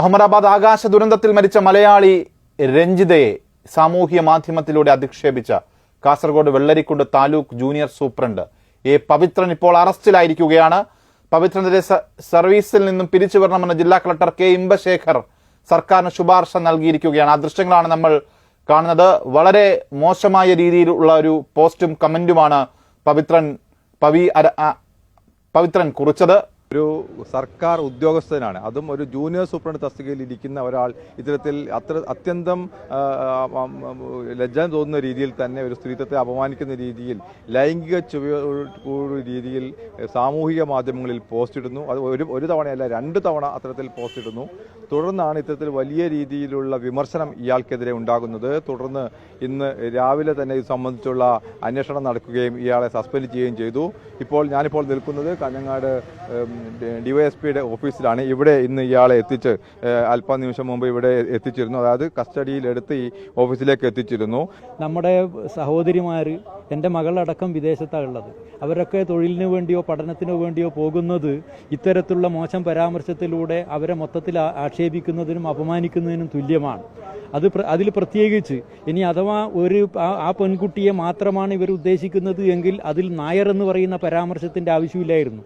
അഹമ്മദാബാദ് ആകാശ ദുരന്തത്തിൽ മരിച്ച മലയാളി രഞ്ജിതയെ സാമൂഹ്യ മാധ്യമത്തിലൂടെ അധിക്ഷേപിച്ച Kasaragod Vellarikundu taluk junior superintendent. A Pavithran ഇപ്പോൾ അറസ്റ്റിലായിരിക്കുകയാണ്. പവിത്രനെതിരെ സർവീസിൽ നിന്നും പിരിച്ചു വരണമെന്ന് ജില്ലാ കളക്ടർ കെ ഇമ്പശേഖർ സർക്കാരിന് ശുപാർശ നൽകിയിരിക്കുകയാണ്. ആ ദൃശ്യങ്ങളാണ് നമ്മൾ കാണുന്നത്. വളരെ മോശമായ രീതിയിലുള്ള ഒരു പോസ്റ്റും കമന്റുമാണ് പവിത്രൻ പവി പവിത്രൻ കുറിച്ചത്. ഒരു സർക്കാർ ഉദ്യോഗസ്ഥനാണ്. അതും ഒരു ജൂനിയർ സൂപ്രണ്ട് തസ്തികയിൽ ഇരിക്കുന്ന ഒരാൾ ഇത്തരത്തിൽ അത്ര അത്യന്തം ലജ്ജ തോന്നുന്ന രീതിയിൽ തന്നെ ഒരു സ്ത്രീത്വത്തെ അപമാനിക്കുന്ന രീതിയിൽ ലൈംഗിക ചുവയോട് രീതിയിൽ സാമൂഹിക മാധ്യമങ്ങളിൽ പോസ്റ്റ് ഇടുന്നു. അത് ഒരു ഒരു തവണയല്ല രണ്ട് തവണ അത്തരത്തിൽ പോസ്റ്റ് ഇടുന്നു. തുടർന്നാണ് ഇത്തരത്തിൽ വലിയ രീതിയിലുള്ള വിമർശനം ഇയാൾക്കെതിരെ ഉണ്ടാകുന്നത്. തുടർന്ന് ഇന്ന് രാവിലെ തന്നെ ഇത് സംബന്ധിച്ചുള്ള അന്വേഷണം നടക്കുകയും ഇയാളെ സസ്പെൻഡ് ചെയ്യുകയും ചെയ്തു. ഇപ്പോൾ ഞാനിപ്പോൾ നിൽക്കുന്നത് കാഞ്ഞങ്ങാട് ഡിവൈഎസ്പിയുടെ ഓഫീസിലാണ് ഇവിടെ ഇന്ന് ഇയാളെ എത്തിച്ച് അല്പ നിമിഷം മുമ്പ് ഇവിടെ എത്തിച്ചിരുന്നു. അതായത് കസ്റ്റഡിയിലെടുത്ത് ഈ ഓഫീസിലേക്ക് എത്തിച്ചിരുന്നു. നമ്മുടെ സഹോദരിമാർ എന്റെ മകളടക്കം വിദേശത്താണ് ഉള്ളത്. അവരൊക്കെ തൊഴിലിന് വേണ്ടിയോ പഠനത്തിനോ വേണ്ടിയോ പോകുന്നത് ഇത്തരത്തിലുള്ള മോശം പരാമർശത്തിലൂടെ അവരെ മൊത്തത്തിൽ ആക്ഷേപിക്കുന്നതിനും അപമാനിക്കുന്നതിനും തുല്യമാണ്. അത് അതിൽ പ്രത്യേകിച്ച് ഇനി അഥവാ ഒരു ആ- ആ പെൺകുട്ടിയെ മാത്രമാണ് ഇവർ ഉദ്ദേശിക്കുന്നത് എങ്കിൽ അതിൽ നായർ എന്ന് പറയുന്ന പരാമർശത്തിന്റെ ആവശ്യമില്ലായിരുന്നു.